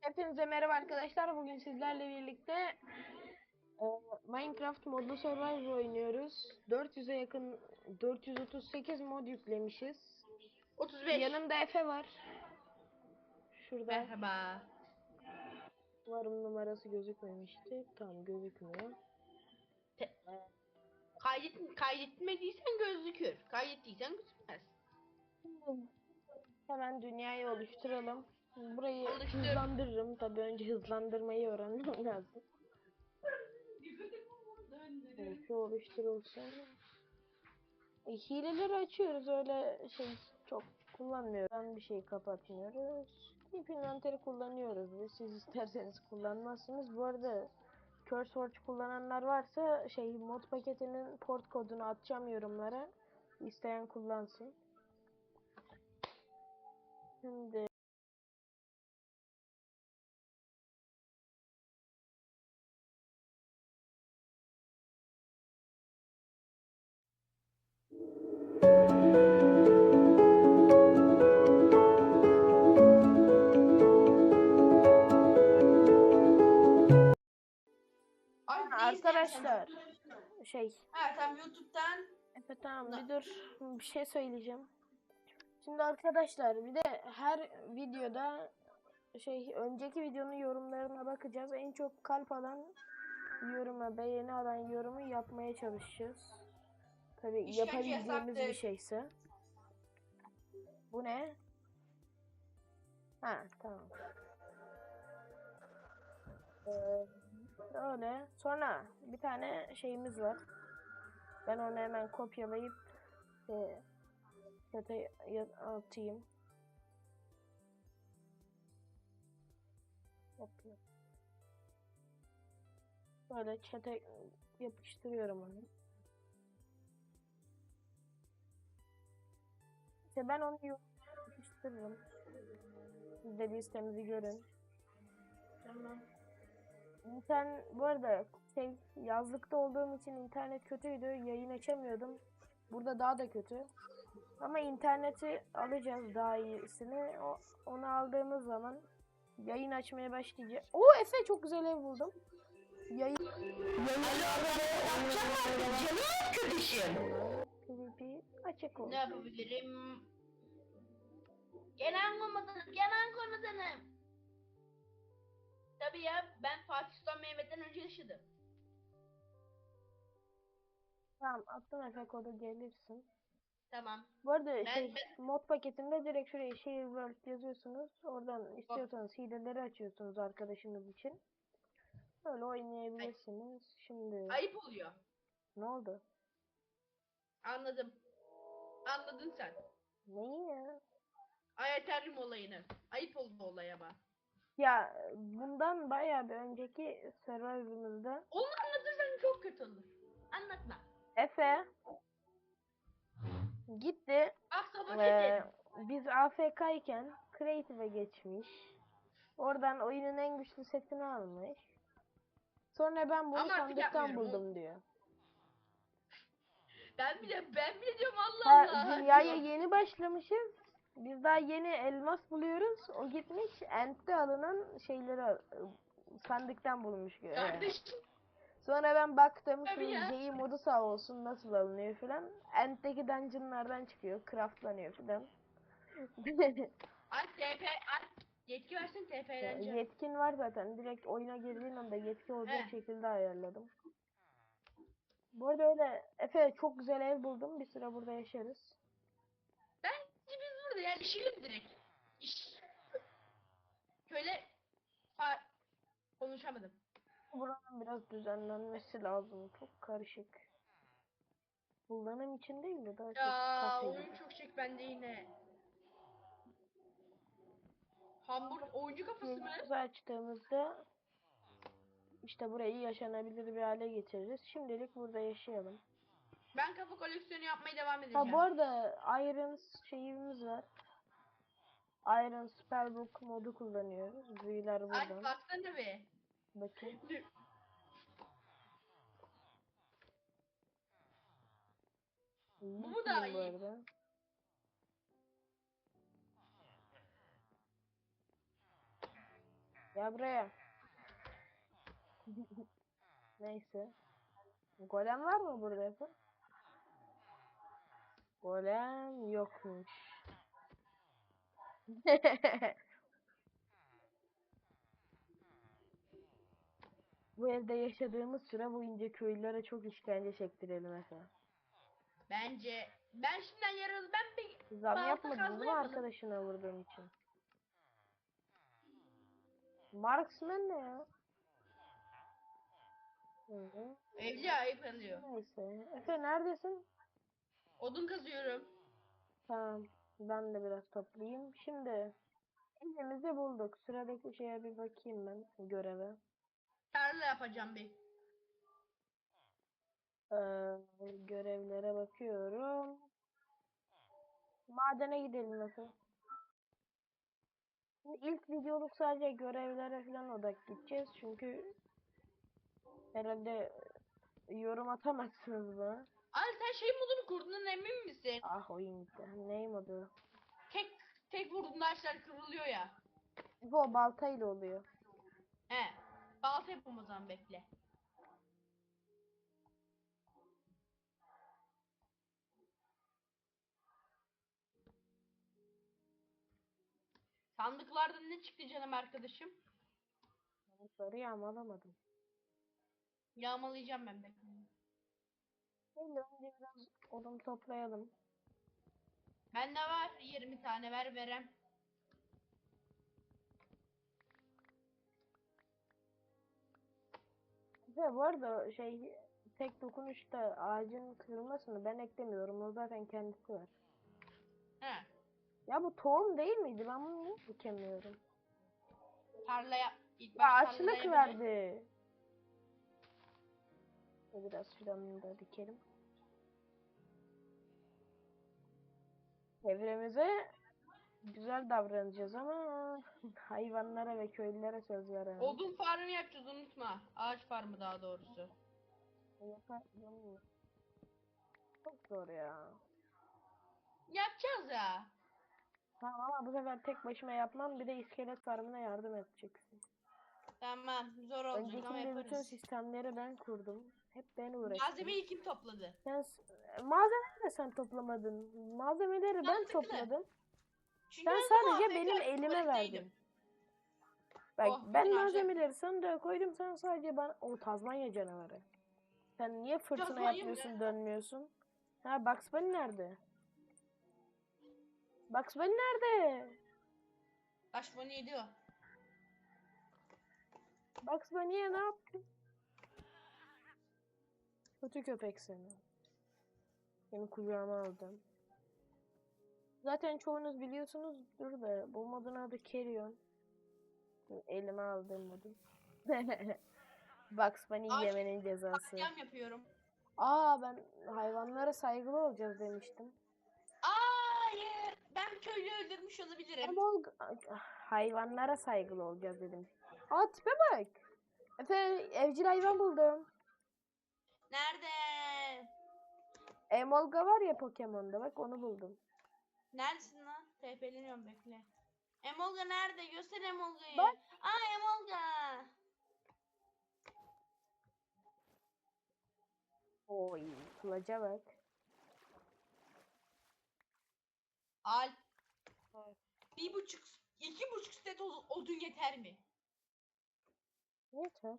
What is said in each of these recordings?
Hepinize merhaba arkadaşlar. Bugün sizlerle birlikte e, Minecraft modlu Survivor oynuyoruz. 400'e yakın 438 mod yüklemişiz. 35. Yanımda Efe var. Şurada Merhaba. varım numarası gözükmemişti. Tam gözükmüyor. Kaydet, kaydetmediysen gözükür. Kaydettiysen gözükmez. Hemen dünyayı oluşturalım. Burayı Oluştur. hızlandırırım. Tabii önce hızlandırmayı öğrenmem lazım. Evet, şu oluşturulsun. E, hileleri açıyoruz öyle şey çok kullanmıyoruz. Ben bir şey kapatmıyoruz. Keep inventörü kullanıyoruz ve siz isterseniz kullanmazsınız. Bu arada CurseWorks kullananlar varsa şey mod paketinin port kodunu atacağım yorumlara. İsteyen kullansın. Şimdi arkadaşlar şey Ha tam YouTube'dan Evet tamam bir dur bir şey söyleyeceğim. Şimdi arkadaşlar bir de her videoda şey önceki videonun yorumlarına bakacağız. En çok kalp alan yoruma beğeni alan yorumu yapmaya çalışacağız. Tabi yapabildiğimiz bir şeyse. Bu ne? Ha tamam. Ee, öyle. Sonra bir tane şeyimiz var. Ben onu hemen kopyalayıp e, ya- atayım. Kopya. Böyle chat'e yapıştırıyorum onu. İşte ben onu yapıştırırım. Siz de listemizi görün. Tamam. Sen bu arada şey yazlıkta olduğum için internet kötüydü. Yayın açamıyordum. Burada daha da kötü. Ama interneti alacağız daha iyisini. O, onu aldığımız zaman yayın açmaya başlayacağız. Oo Efe çok güzel ev buldum. Yayın Canım kötüşüm. PvP açık olsun. Ne yapabilirim? Genel komutanım, genel komutanım. Tabii ya ben Fatih Sultan Mehmet'ten önce yaşadım. Tamam attım Efe kodu gelirsin. Tamam. Bu arada Ben- şey, mod paketinde direkt şuraya şehir world yazıyorsunuz. Oradan istiyorsanız hileleri açıyorsunuz arkadaşınız için. Öyle oynayabilirsiniz. Şimdi Ayıp oluyor. ne oldu? Anladım. Anladın sen. Neyi ya? Ayetlerim olayını. Ayıp oldu olay ama. Ya bundan bayağı bir önceki Survivor'ımızda Onu anlatırsan çok kötü olur. Anlatma. Efe gitti Ah sabah ve biz AFK iken Creative'e geçmiş. Oradan oyunun en güçlü setini almış. Sonra ben bunu Ama artık sandıktan yapmıyorum, buldum diyor. Ben bile ben bile diyorum Allah Ha, Allah. dünyaya yeni başlamışız. Biz daha yeni elmas buluyoruz. O gitmiş Ent'te alınan şeyleri al- sandıktan bulmuş. Kardeşim. Sonra ben baktım şu Tabii ya. J modu sağ olsun nasıl alınıyor filan. Ent'teki dungeonlardan çıkıyor. Craftlanıyor filan. Ay TP ay yetki versin TP'leneceğim. Yetkin var zaten. Direkt oyuna girdiğin anda yetki olacak He. şekilde ayarladım. Bu arada öyle Efe çok güzel ev buldum. Bir süre burada yaşarız. Yerleşelim direkt. İş. Şöyle ha, konuşamadım. Buranın biraz düzenlenmesi lazım. Çok karışık. Kullanım için değil de daha çok Ya kafe oyun çok çek bende yine. Hamburg oyuncu kafası mı? Açtığımızda işte burayı yaşanabilir bir hale getiririz. Şimdilik burada yaşayalım. Ben kafa koleksiyonu yapmaya devam edeceğim. Ha bu arada Iron şeyimiz var. Iron Spellbook modu kullanıyoruz. Büyüler Ay buradan. baksana be. Bakın. Bu da İyi bu iyi. arada. Gel buraya. Neyse. Golem var mı burada Efe? Golem yokmuş. Bu evde yaşadığımız süre boyunca köylülere çok işkence çektirelim Efe. Bence ben şimdiden yaralı ben bir Zam yapmadın mı arkadaşına vurduğum için? Marksman ne ya? Evli ayıp alıyor. Neyse. Efe neredesin? Odun kazıyorum. Tamam. Ben de biraz toplayayım. Şimdi evimizi bulduk. Sıradaki şeye bir bakayım ben göreve. Tarla yapacağım bir. Ee, görevlere bakıyorum. Madene gidelim Efe. Şimdi ilk videoluk sadece görevlere falan odak gideceğiz. Çünkü herhalde yorum atamazsınız bana. Ay sen şey modunu kurduğundan emin misin? Ah oyun gitti. Neyim adı? Tek tek vurduğunda ağaçlar kıvrılıyor ya. Bu baltayla oluyor. He. Balta yapalım o zaman bekle. Sandıklardan ne çıktı canım arkadaşım? Sarı yağmalamadım. Yağmalayacağım ben bekle. Şimdi önce biraz odun toplayalım. Bende var 20 tane ver verem. Ve bu arada şey tek dokunuşta ağacın kırılmasını ben eklemiyorum. O zaten kendisi var. He. Ya bu tohum değil miydi? Ben bunu niye dikemiyorum? Tarla yap. İlk Ya açlık tarlaya verdi. Biraz fidanını da dikelim. Çevremize güzel davranacağız ama hayvanlara ve köylülere söz verelim. Odun farmı yapacağız unutma. Ağaç farmı daha doğrusu. Yapar-. Çok zor ya. Yapacağız ya. Tamam ama bu sefer tek başıma yapmam bir de iskelet farmına yardım edeceksin. Tamam zor olacak ama Öncekinde bütün yaparız. sistemleri ben kurdum. Hep ben uğraştım. Malzemeyi kim topladı? Sen, malzemeleri de sen toplamadın. Malzemeleri ben Mantıklı. topladım. Çünkü zaman sadece benim elime verdin. Bak Oh, ben malzemeleri sandığa koydum sen sadece bana o Tazmanya canavarı. Sen niye fırtına Tazmanya yapıyorsun dönmüyorsun? Ha Bugs Bunny nerede? Bugs Bunny nerede? Kaç bunu yedi o. Bugs Bunny'e ne yaptın? Kötü köpek seni. Seni kucağıma aldım. Zaten çoğunuz biliyorsunuzdur da bu modun adı Carrion. Elime aldığım modun. Bugs Bunny yemenin cezası. Yam yapıyorum. Aa ben hayvanlara saygılı olacağız demiştim. Hayır. Ben köylü öldürmüş olabilirim. Ama o- hayvanlara saygılı olacağız dedim. Aa tipe bak. Efe evcil hayvan buldum. Nerede? Emolga var ya Pokemon'da bak onu buldum. Neredesin lan? TP'leniyorum bekle. Emolga nerede? Göster Emolga'yı. Bak. Aa Emolga. Oy kılıca bak. Al. Evet. Bir buçuk, iki buçuk set od- odun yeter mi? Yeter.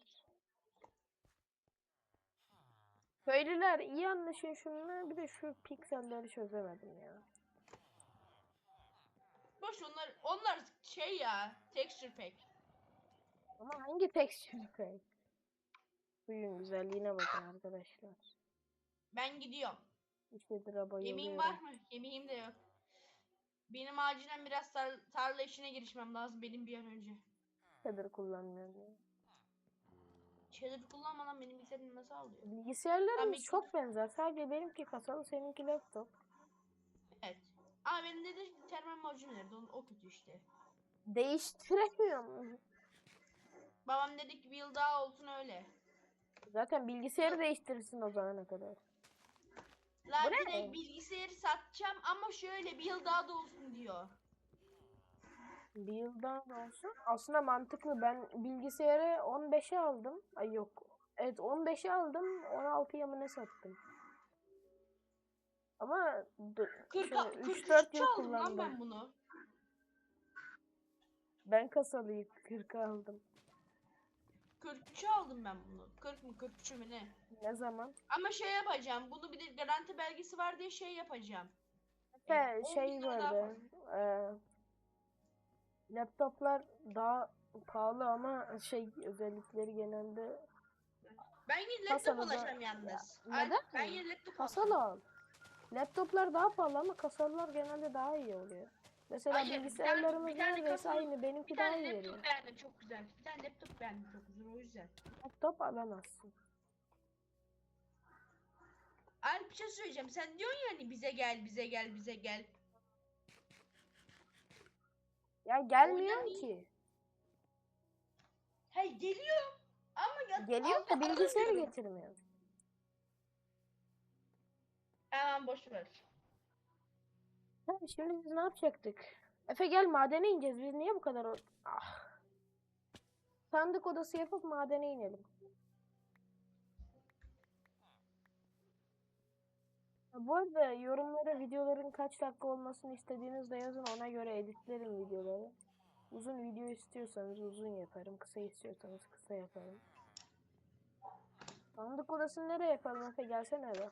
Köylüler iyi anlaşın şununla bir de şu pikselleri çözemedim ya. Boş onlar, onlar şey ya, texture pack. Ama hangi texture pack? Suyun güzelliğine bakın arkadaşlar. Ben gidiyorum. İşte. Yemeğim var mı? Yemeğim de yok. Benim acilen biraz tar- tarla işine girişmem lazım benim bir an önce. Kadir kullanmıyorum Shader kullanmadan benim bilgisayarım nasıl alıyor? Bilgisayarlarımız bir- çok benzer. Sadece benimki kasalı, seninki laptop. Evet. Ama benim de de termal macun nerede? O, o kötü işte. Değiştiremiyorum. Babam dedi ki bir yıl daha olsun öyle. Zaten bilgisayarı değiştirirsin o zamana kadar. La Bu ne? direkt bilgisayarı satacağım ama şöyle bir yıl daha da olsun diyor. Bir yıldan olsun. Aslında mantıklı. Ben bilgisayarı 15'e aldım. Ay yok. Evet 15'e aldım. 16'ya mı ne sattım? Ama 40 Şöyle 43 3-4 yıl kullandım. ben bunu. ben kasalıyı 40'a aldım. 43 aldım ben bunu. 40 mı 43 mü ne? Ne zaman? Ama şey yapacağım. Bunu bir de garanti belgesi var diye şey yapacağım. Evet, on şey lira daha vardı. eee, laptoplar daha pahalı ama şey özellikleri genelde Ben yine Kasalı laptop da- alacağım yalnız. Ya, Ay, neden? Ben yine laptop kasalı al. Laptoplar daha pahalı ama kasalılar genelde daha iyi oluyor. Mesela Hayır, bir tane- bilgisayarlarımız bir tane neredeyse kasalı- aynı. Benimki Bir daha tane iyi veriyor. laptop beğendim çok güzel. Bir tane laptop beğendim çok güzel o yüzden. Laptop alamazsın. Alp bir şey söyleyeceğim. Sen diyorsun ya hani bize gel bize gel bize gel. Ya gelmiyor ki. Hey geliyor. Ama ya, Geliyor da bilgisayarı getirmiyor. Aman boş ver. Şimdi biz ne yapacaktık? Efe gel madene ineceğiz. Biz niye bu kadar o- ah. Sandık odası yapıp madene inelim. Bu arada yorumlara videoların kaç dakika olmasını istediğinizde yazın ona göre editlerim videoları. Uzun video istiyorsanız uzun yaparım. Kısa istiyorsanız kısa yaparım. Sandık odasını nereye yapalım Efe gelsene eve.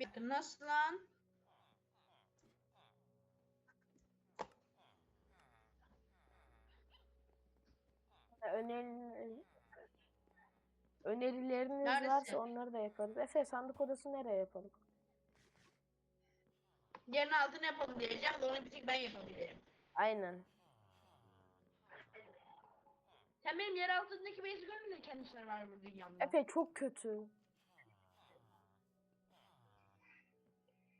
Dakika, nasıl lan? Öneri... Önerileriniz Neredesin? varsa onları da yaparız. Efe sandık odası nereye yapalım? Yerin altına yapalım diyeceğim. Onu bir tek ben yapabilirim. Aynen. Sen benim yer altındaki base'i görmedin mi? kendi server bu dünyamda. Efe çok kötü.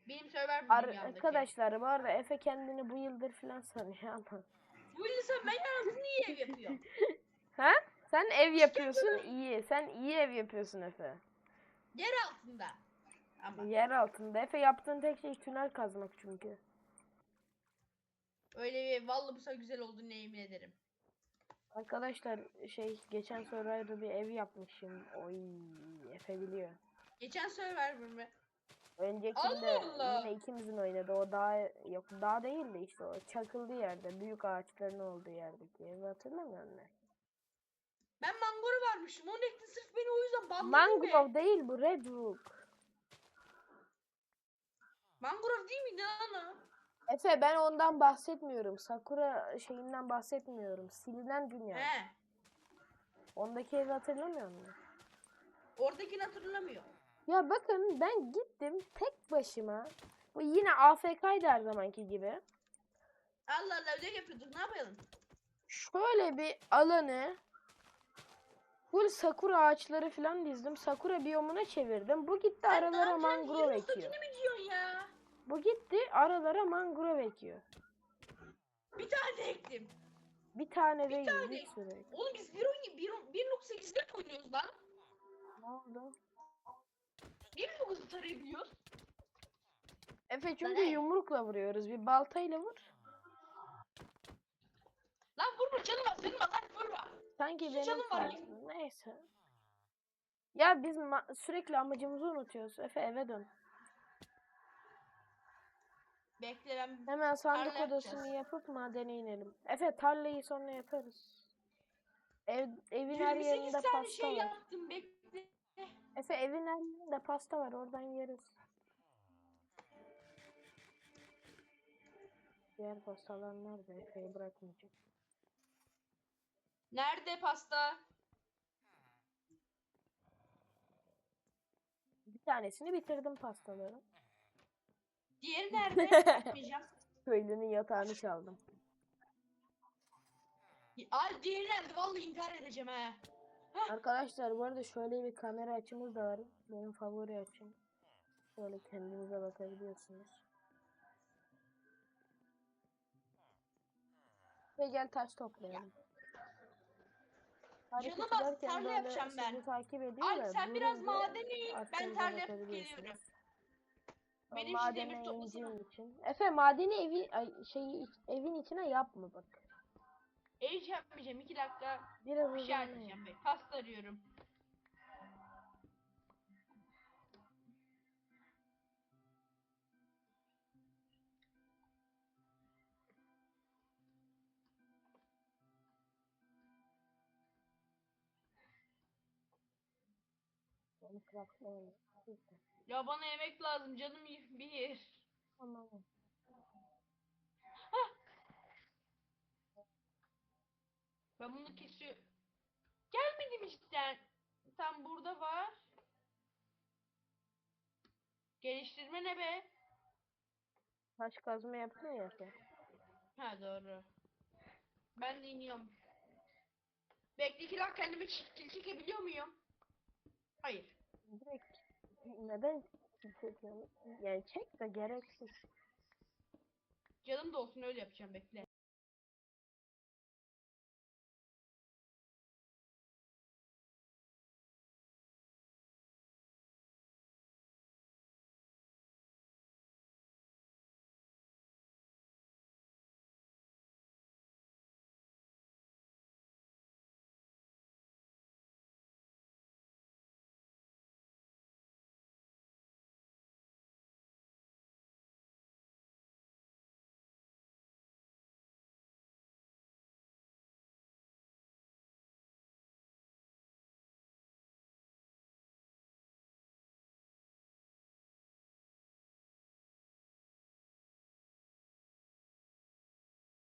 Benim server bu Ar- dünyamdaki. arkadaşlar bu arada Efe kendini bu yıldır falan sanıyor ama. Bu insan ben yer altında niye ev yapıyor? Ha? Sen ev yapıyorsun iyi. Sen iyi ev yapıyorsun Efe. yer altında. Ama Yer altında. Efe yaptığın tek şey tünel kazmak çünkü. öyle bir vallahi bu sefer güzel olduğunu yemin ederim. Arkadaşlar şey geçen Survivor'da bir ev yapmışım. Oy Efe biliyor. Geçen server mi? Öncekinde Allah Allah. yine ikimizin oynadı. O dağ yok dağ değil de işte o çakıldı yerde. Büyük ağaçların olduğu yerdeki evi hatırlamıyor musun? Varmışım. Onun ekti sırf beni o yüzden banladın be. Mangrove değil bu Redwood. Mangrove değil miydi lan o? Efe ben ondan bahsetmiyorum. Sakura şeyinden bahsetmiyorum. Silinen dünya. He. Ondaki evi hatırlamıyor musun? Oradakini hatırlamıyor. Ya bakın ben gittim tek başıma. Bu yine AFK'ydı her zamanki gibi. Allah Allah ödev yapıyorduk ne yapalım? Şöyle bir alanı full sakura ağaçları falan dizdim. Sakura biyomuna çevirdim. Bu gitti Sen aralara mangrove ekiyor. sakini mi diyorsun ya? Bu gitti aralara mangrove ekiyor. Bir tane ektim. Bir tane değil tane. bir sürü. Oğlum biz 1.8'de mi oynuyoruz lan? Ne oldu? 1.9'u tarayabiliyoruz. Efe çünkü yumrukla vuruyoruz. Bir baltayla vur. Lan vurma canım var senin var lan vurma. Sanki Hiç benim tarzım. Neyse. Ya biz sürekli amacımızı unutuyoruz. Efe eve dön. Bekle ben Hemen sandık Tarla odasını yapacağız. yapıp madene inelim. Efe tarlayı sonra yaparız. Ev, evin her 28 yerinde pasta şey var. yaptım bekle. Efe evin her yerinde pasta var. Oradan yeriz. Diğer pastalar nerede? Efe'yi bırakmayacak. Nerede pasta? Bir tanesini bitirdim pastaları. Diğeri nerede? Yapmayacağım. Köylünün yatağını çaldım. Ay diğeri nerede? Vallahi intihar edeceğim he. Arkadaşlar bu arada şöyle bir kamera açımız da var. Benim favori açım. Şöyle kendinize bakabiliyorsunuz. Ve gel taş toplayalım. Hareket Canım az, böyle yapacağım ben. takip ediyor Alp sen biraz madene in. Ben tarla yapıp geliyorum. Ben Benim şu demir toplasana. için. Efe madeni evi ay, şeyi evin içine yapma bak. Ev hiç yapmayacağım. iki dakika Biraz bir şey arayacağım. Pasta arıyorum. Neyse. Ya bana yemek lazım canım bir. Tamam. Ben bunu kesiyorum. Gelmedim işte. Tam burada var. Geliştirme ne be? Taş kazma yaptın ya sen. Ha doğru. Ben de iniyorum. Bekle iki dakika kendimi çekebiliyor muyum? Hayır. Direkt neden çekiyorsun? Yani çek de gereksiz. Canım da olsun öyle yapacağım bekle.